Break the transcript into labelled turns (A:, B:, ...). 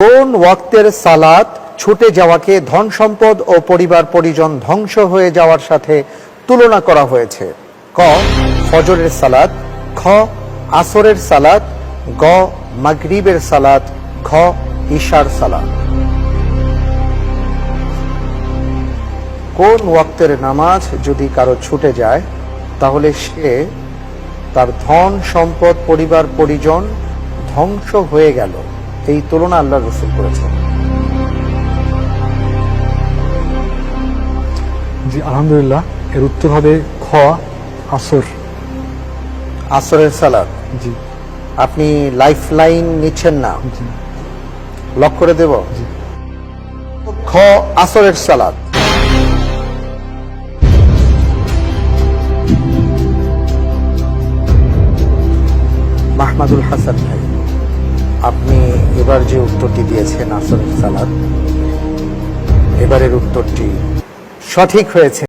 A: কোন ওয়াক্তের সালাত ছুটে যাওয়াকে ধন সম্পদ ও পরিবার পরিজন ধ্বংস হয়ে যাওয়ার সাথে তুলনা করা হয়েছে। ক, ফজরের সালাত। খ, আসরের সালাত। গ, মাগরিবের সালাত। ঘ, ঈশার সালাত। কোন ওয়াক্তের নামাজ যদি কারও ছুটে যায়, তাহলে সে তার ধন সম্পদ পরিবার পরিজন ধ্বংস হয়ে গেল। এই তুলনা আল্লাহ রসুল করেছেন।
B: জি আলহামদুলিল্লাহ এর উত্তর হবে খ আসর।
A: আসরের সালাদ
B: জি।
A: আপনি লাইফ লাইন নিচ্ছেন না।
B: জি।
A: লক করে দেব? খ আসরের সালাদ মাহমাদুল হাসান ভাই। আপনি এবার যে উত্তরটি দিয়েছেন আসল সালাদ এবারের উত্তরটি সঠিক হয়েছে।